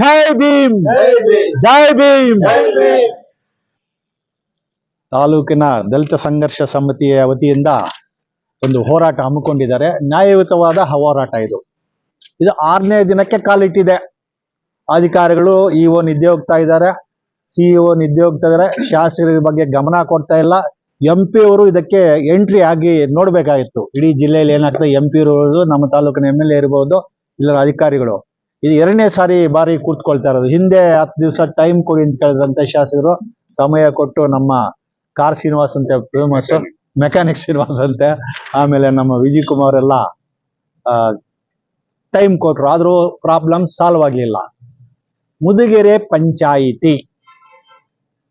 ಜೈ ಭೀಮ್. ಜೈ ಭೀಮ್. ತಾಲೂಕಿನ ದಲಿತ ಸಂಘರ್ಷ ಸಮಿತಿಯ ವತಿಯಿಂದ ಒಂದು ಹೋರಾಟ ಹಮ್ಮಿಕೊಂಡಿದ್ದಾರೆ. ನ್ಯಾಯಯುತವಾದ ಹೋರಾಟ ಇದು. ಇದು ಆರನೇ ದಿನಕ್ಕೆ ಕಾಲಿಟ್ಟಿದೆ. ಅಧಿಕಾರಿಗಳು ಇಒ ನಿದ್ದೆ ಹೋಗ್ತಾ ಇದ್ದಾರೆ. ಸಿಇಒ ನಿದ್ದೆ ಹೋಗ್ತಾ ಇದ್ದಾರೆ. ಶಾಸಕರ ಬಗ್ಗೆ ಗಮನ ಕೊಡ್ತಾ ಇಲ್ಲ. ಎಂ ಪಿ ಅವರು ಇದಕ್ಕೆ ಎಂಟ್ರಿ ಆಗಿ ನೋಡ್ಬೇಕಾಗಿತ್ತು. ಇಡೀ ಜಿಲ್ಲೆಯಲ್ಲಿ ಏನಾಗ್ತದೆ? ಎಂ ಪಿ ಇರ್ಬೋದು ನಮ್ಮ ತಾಲೂಕಿನ ಎಂ ಎಲ್ ಎ ಇರ್ಬೋದು ಇಲ್ಲ ಅಧಿಕಾರಿಗಳು. ಇದು ಎರಡನೇ ಸಾರಿ ಬಾರಿ ಕೂತ್ಕೊಳ್ತಾ ಇರೋದು. ಹಿಂದೆ ಹತ್ತು ದಿವಸ ಟೈಮ್ ಕೊಡಿ ಅಂತ ಕೇಳಿದಂತ ಶಾಸಕರು ಸಮಯ ಕೊಟ್ಟು ನಮ್ಮ ಕಾರ್ ಶ್ರೀನಿವಾಸ್ ಅಂತ ಫೇಮಸ್ ಮೆಕ್ಯಾನಿಕ್ ಶ್ರೀನಿವಾಸ್ ಅಂತೆ, ಆಮೇಲೆ ನಮ್ಮ ವಿಜಯ್ ಕುಮಾರ್ ಎಲ್ಲ ಟೈಮ್ ಕೊಟ್ರು. ಆದ್ರೂ ಪ್ರಾಬ್ಲಮ್ ಸಾಲ್ವ್ ಆಗಲಿಲ್ಲ. ಮುದುಗೆರೆ ಪಂಚಾಯಿತಿ.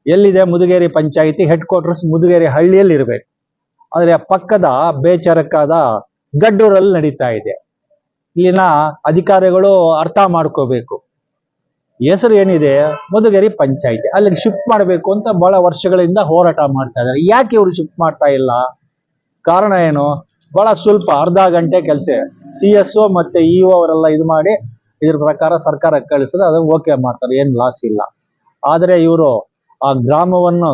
ಎಲ್ಲಿದೆ ಮುದುಗೇರಿ ಪಂಚಾಯಿತಿ? ಹೆಡ್ ಕ್ವಾರ್ಟರ್ಸ್ ಮುದುಗೇರಿ ಹಳ್ಳಿಯಲ್ಲಿ ಇರಬೇಕು ಆದರೆ ಪಕ್ಕದ ಬೇಚರಕ್ಕಾದ ಗಡ್ಡೂರಲ್ಲಿ ನಡೀತಾ ಇದೆ. ಇಲ್ಲಿನ ಅಧಿಕಾರಿಗಳು ಅರ್ಥ ಮಾಡ್ಕೋಬೇಕು. ಹೆಸರು ಏನಿದೆ? ಮಧುಗೇರಿ ಪಂಚಾಯಿತಿ. ಅಲ್ಲಿಗೆ ಶಿಫ್ಟ್ ಮಾಡಬೇಕು ಅಂತ ಬಹಳ ವರ್ಷಗಳಿಂದ ಹೋರಾಟ ಮಾಡ್ತಾ ಇದ್ದಾರೆ. ಯಾಕೆ ಇವರು ಶಿಫ್ಟ್ ಮಾಡ್ತಾ ಇಲ್ಲ? ಕಾರಣ ಏನು? ಬಹಳ ಸ್ವಲ್ಪ ಅರ್ಧ ಗಂಟೆ ಕೆಲಸ. ಸಿ ಎಸ್ ಒ ಮತ್ತೆ ಇ ಅವರೆಲ್ಲ ಇದು ಮಾಡಿ ಇದ್ರ ಪ್ರಕಾರ ಸರ್ಕಾರ ಕಳಿಸಿದ್ರೆ ಅದನ್ನ ಓಕೆ ಮಾಡ್ತಾರೆ. ಏನು ಲಾಸ್ ಇಲ್ಲ. ಆದರೆ ಇವರು ಆ ಗ್ರಾಮವನ್ನು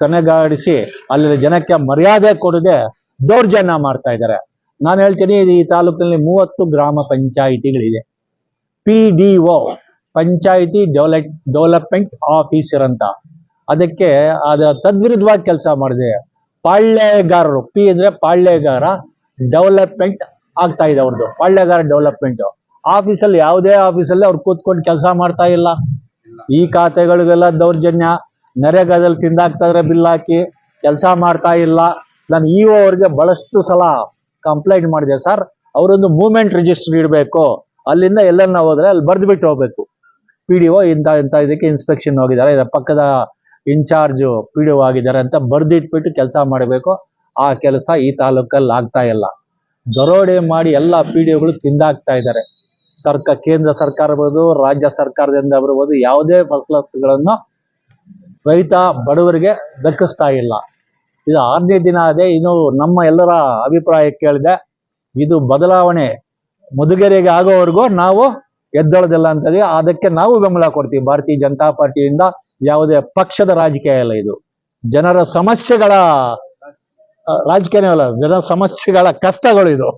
ಕನೆಗಾಡಿಸಿ, ಅಲ್ಲಿ ಜನಕ್ಕೆ ಮರ್ಯಾದೆ ಕೊಡದೆ ದೌರ್ಜನ್ಯ ಮಾಡ್ತಾ ಇದ್ದಾರೆ. ನಾನು ಹೇಳ್ತೀನಿ, ಈ ತಾಲೂಕಿನಲ್ಲಿ ಮೂವತ್ತು ಗ್ರಾಮ ಪಂಚಾಯಿತಿಗಳಿದೆ. P D O panchayat develop, development officer ಅಂತ. ಅದಕ್ಕೆ ಅದ ತದ್ವಿರುದ್ಧವಾಗಿ ಕೆಲಸ ಮಾಡಿದೆ. ಪಾಳ್ಯಗಾರರು ಪಿ ಅಂದ್ರೆ ಪಾಳ್ಯಗಾರ ಡೆವಲಪ್ಮೆಂಟ್ ಆಗ್ತಾ ಇದೆ ಅವ್ರದ್ದು ಪಾಳ್ಯಗಾರ ಡೆವಲಪ್ಮೆಂಟ್. ಆಫೀಸಲ್ಲಿ ಯಾವುದೇ ಆಫೀಸಲ್ಲಿ ಅವ್ರು ಕೂತ್ಕೊಂಡು ಕೆಲಸ ಮಾಡ್ತಾ ಇಲ್ಲ. ಈ ಖಾತೆಗಳಿಗೆಲ್ಲ ದೌರ್ಜನ್ಯ. ನರೇಗಾದಲ್ಲಿ ತಿಂದಾಕ್ತಾ ಇದ್ರೆ ಬಿಲ್ ಹಾಕಿ ಕೆಲಸ ಮಾಡ್ತಾ ಇಲ್ಲ. ನಾನು ಇ ಅವ್ರಿಗೆ ಬಹಳಷ್ಟು ಸಲ ಕಂಪ್ಲೇಂಟ್ ಮಾಡಿದೆ, ಸರ್, ಅವರೊಂದು ಮೂವ್ಮೆಂಟ್ ರಿಜಿಸ್ಟರ್ ಇಡಬೇಕು. ಅಲ್ಲಿಂದ ಎಲ್ಲರನ್ನ ಹೋದ್ರೆ ಅಲ್ಲಿ ಬರ್ದು ಬಿಟ್ಟು ಹೋಗ್ಬೇಕು. ಪಿ ಡಿ ಒ ಇಂಥ ಇಂಥ ಇದಕ್ಕೆ ಇನ್ಸ್ಪೆಕ್ಷನ್ ಹೋಗಿದ್ದಾರೆ. ಇದರ ಪಕ್ಕದ ಇನ್ಚಾರ್ಜ್ ಪಿ ಡಿ ಒ ಆಗಿದ್ದಾರೆ ಅಂತ ಬರ್ದಿಟ್ಬಿಟ್ಟು ಕೆಲಸ ಮಾಡಬೇಕು. ಆ ಕೆಲಸ ಈ ತಾಲೂಕಲ್ಲಿ ಆಗ್ತಾ ಇಲ್ಲ. ದರೋಡೆ ಮಾಡಿ ಎಲ್ಲ ಪಿ ಡಿ ಒಗಳು ತಿಂದಾಗ್ತಾ ಇದ್ದಾರೆ. ಸರ್ಕಾರ ಕೇಂದ್ರ ಸರ್ಕಾರ ಬರ್ಬೋದು, ರಾಜ್ಯ ಸರ್ಕಾರದಿಂದ ಬರ್ಬೋದು, ಯಾವುದೇ ಫಸಲತ್ತುಗಳನ್ನು ರೈತ ಬಡವರಿಗೆ ದಕ್ಕಿಸ್ತಾ ಇಲ್ಲ. ಇದು ಆರನೇ ದಿನ ಅದೇ ಇನ್ನು ನಮ್ಮ ಎಲ್ಲರ ಅಭಿಪ್ರಾಯ ಕೇಳಿದೆ. ಇದು ಬದಲಾವಣೆ ಮುದುಗೆರೆಗೆ ಆಗೋವರೆಗೂ ನಾವು ಎದ್ದಳದಿಲ್ಲ ಅಂತೇಳಿ ಅದಕ್ಕೆ ನಾವು ಬೆಂಬಲ ಕೊಡ್ತೀವಿ ಭಾರತೀಯ ಜನತಾ ಪಾರ್ಟಿಯಿಂದ ಯಾವುದೇ ಪಕ್ಷದ ರಾಜಕೀಯ ಅಲ್ಲ ಇದು. ಜನರ ಸಮಸ್ಯೆಗಳ ರಾಜಕೀಯನೇ ಅಲ್ಲ ಜನರ ಸಮಸ್ಯೆಗಳ ಕಷ್ಟಗಳು ಇದು.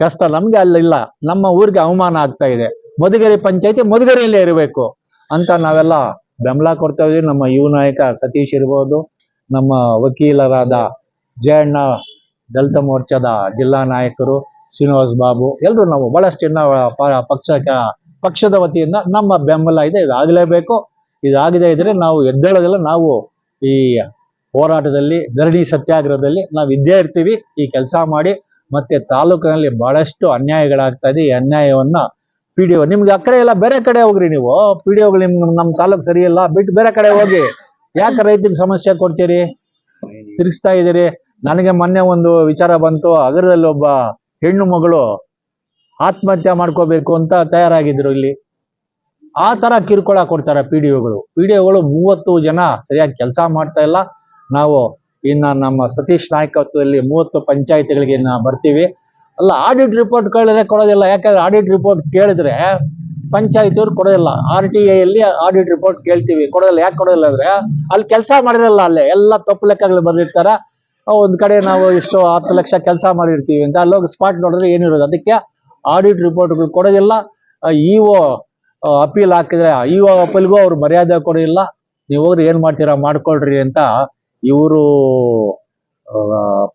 ಕಷ್ಟ ನಮ್ಗೆ ಅಲ್ಲಿಲ್ಲ ನಮ್ಮ ಊರಿಗೆ ಅವಮಾನ ಆಗ್ತಾ ಇದೆ. ಮಧುಗಿರಿ ಪಂಚಾಯತಿ ಮಧುಗಿರಿಯಲ್ಲೇ ಇರಬೇಕು ಅಂತ ನಾವೆಲ್ಲ ಬೆಂಬಲ ಕೊಡ್ತಾ ಇದೀವಿ. ನಮ್ಮ ಯುವ ನಾಯಕ ಸತೀಶ್ ಇರ್ಬೋದು ನಮ್ಮ ವಕೀಲರಾದ ಜಯಣ್ಣ ದಲಿತ ಮೋರ್ಚಾದ ಜಿಲ್ಲಾ ನಾಯಕರು ಶ್ರೀನಿವಾಸ್ ಬಾಬು ಎಲ್ಲರೂ ನಾವು ಬಹಳಷ್ಟು ಜನ ಪಕ್ಷ ಪಕ್ಷದ ವತಿಯಿಂದ ನಮ್ಮ ಬೆಂಬಲ ಇದೆ, ಇದಾಗಲೇಬೇಕು. ಇದಾಗದೇ ಇದ್ರೆ ನಾವು ಎದ್ದೇಳೋದಿಲ್ಲ. ನಾವು ಈ ಹೋರಾಟದಲ್ಲಿ, ಧರಣಿ ಸತ್ಯಾಗ್ರಹದಲ್ಲಿ ನಾವು ಇದ್ದೇ ಇರ್ತೀವಿ. ಈ ಕೆಲಸ ಮಾಡಿ ಮತ್ತೆ ತಾಲೂಕಿನಲ್ಲಿ ಬಹಳಷ್ಟು ಅನ್ಯಾಯಗಳಾಗ್ತಾ ಇದೆ. ಈ ಅನ್ಯಾಯವನ್ನ ಪಿ ಡಿ ಒ, ನಿಮ್ಗೆ ಅಕ್ಕರೆ ಎಲ್ಲ ಬೇರೆ ಕಡೆ ಹೋಗ್ರಿ ನೀವು. ಪಿ ಡಿ ಒಗಳು ನಿಮ್ ನಮ್ಮ ತಾಲೂಕು ಸರಿ ಇಲ್ಲ, ಬಿಟ್ಟು ಬೇರೆ ಕಡೆ ಹೋಗಿ. ಯಾಕೆ ರೈತರಿಗೆ ಸಮಸ್ಯೆ ಕೊಡ್ತೀರಿ? ತಿರುಗಿಸ್ತಾ ಇದ್ದೀರಿ. ನನಗೆ ಮೊನ್ನೆ ಒಂದು ವಿಚಾರ ಬಂತು. ಅಗರದಲ್ಲಿ ಒಬ್ಬ ಹೆಣ್ಣು ಮಗಳು ಆತ್ಮಹತ್ಯೆ ಮಾಡ್ಕೋಬೇಕು ಅಂತ ತಯಾರಾಗಿದ್ರು ಇಲ್ಲಿ. ಆ ತರ ಕಿರುಕುಳ ಕೊಡ್ತಾರೆ ಪಿ ಡಿ ಒಗಳು. ಪಿ ಡಿ ಒಗಳು ಮೂವತ್ತು ಜನ ಸರಿಯಾಗಿ ಕೆಲಸ ಮಾಡ್ತಾ ಇಲ್ಲ. ನಾವು ಇನ್ನ ನಮ್ಮ ಸತೀಶ್ ನಾಯಕತ್ವದಲ್ಲಿ ಮೂವತ್ತು ಪಂಚಾಯತಿಗಳಿಗೆ ಬರ್ತೀವಿ. ಅಲ್ಲ ಆಡಿಟ್ ರಿಪೋರ್ಟ್ ಕೇಳಿದ್ರೆ ಕೊಡೋದಿಲ್ಲ. ಯಾಕಂದ್ರೆ ಆಡಿಟ್ ರಿಪೋರ್ಟ್ ಕೇಳಿದ್ರೆ ಪಂಚಾಯತಿಯವ್ರು ಕೊಡೋದಿಲ್ಲ. ಆರ್ ಟಿ ಐಯಲ್ಲಿ ಆಡಿಟ್ ರಿಪೋರ್ಟ್ ಕೇಳ್ತೀವಿ. ಕೊಡೋದಿಲ್ಲ. ಯಾಕೆ ಕೊಡೋದಿಲ್ಲ ಅಂದ್ರೆ ಅಲ್ಲಿ ಕೆಲಸ ಮಾಡಿರಲ್ಲ ಅಲ್ಲೇ. ಎಲ್ಲ ತಪ್ಪು ಲೆಕ್ಕಗಳು ಬಂದಿರ್ತಾರ ಒಂದು ಕಡೆ ನಾವು ಇಷ್ಟು ಹತ್ತು ಲಕ್ಷ ಕೆಲಸ ಮಾಡಿರ್ತೀವಿ ಅಂತ ಅಲ್ಲೋಗಿ ಸ್ಪಾಟ್ ನೋಡಿದ್ರೆ ಏನಿರೋದು. ಅದಕ್ಕೆ ಆಡಿಟ್ ರಿಪೋರ್ಟ್ಗಳು ಕೊಡೋದಿಲ್ಲ. ಇ ಒ ಅಪೀಲ್ ಹಾಕಿದ್ರೆ ಇ ಒ ಅಪೀಲ್ಗೂ ಅವ್ರು ಮರ್ಯಾದೆ ಕೊಡೋದಿಲ್ಲ. ನೀವು ಹೋಗ್ರಿ ಏನು ಮಾಡ್ತೀರಾ? ಮಾಡ್ಕೊಳ್ರಿ ಅಂತ ಇವರು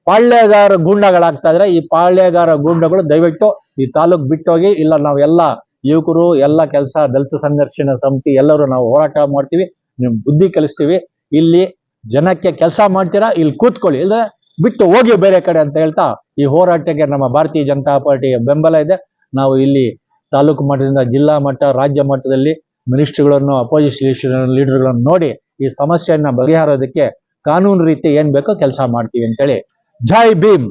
ಪಾಳ್ಯಗಾರ ಗೂಂಡಗಳಾಗ್ತಾ ಇದ್ರೆ ಈ ಪಾಳ್ಯಗಾರ ಗೂಂಡಗಳು ದಯವಿಟ್ಟು ಈ ತಾಲೂಕ್ ಬಿಟ್ಟೋಗಿ ಇಲ್ಲ ನಾವೆಲ್ಲ ಯುವಕರು ಎಲ್ಲ ಕೆಲಸ, ದಲಿತ ಸಂಘರ್ಷಣ ಸಮಿತಿ ಎಲ್ಲರೂ ನಾವು ಹೋರಾಟ ಮಾಡ್ತೀವಿ, ನಿಮ್ ಬುದ್ಧಿ ಕಲಿಸ್ತೀವಿ. ಇಲ್ಲಿ ಜನಕ್ಕೆ ಕೆಲಸ ಮಾಡ್ತೀರಾ, ಇಲ್ಲಿ ಕೂತ್ಕೊಳ್ಳಿ. ಇಲ್ಲ ಬಿಟ್ಟು ಹೋಗಿ ಬೇರೆ ಕಡೆ ಅಂತ ಹೇಳ್ತಾ ಈ ಹೋರಾಟಕ್ಕೆ ನಮ್ಮ ಭಾರತೀಯ ಜನತಾ ಪಾರ್ಟಿಯ ಬೆಂಬಲ ಇದೆ. ನಾವು ಇಲ್ಲಿ ತಾಲೂಕು ಮಟ್ಟದಿಂದ ಜಿಲ್ಲಾ ಮಟ್ಟ, ರಾಜ್ಯ ಮಟ್ಟದಲ್ಲಿ ಮಿನಿಸ್ಟ್ರಿಗಳನ್ನು, ಅಪೋಸಿಷನ್ ಲೀಡರ್ಗಳನ್ನು ನೋಡಿ ಈ ಸಮಸ್ಯೆಯನ್ನ ಬಗೆಹರೋದಕ್ಕೆ ಕಾನೂನು ರೀತಿ ಏನ್ ಬೇಕೋ ಕೆಲಸ ಮಾಡ್ತೀವಿ ಅಂತೇಳಿ. ಜೈ ಭೀಮ್.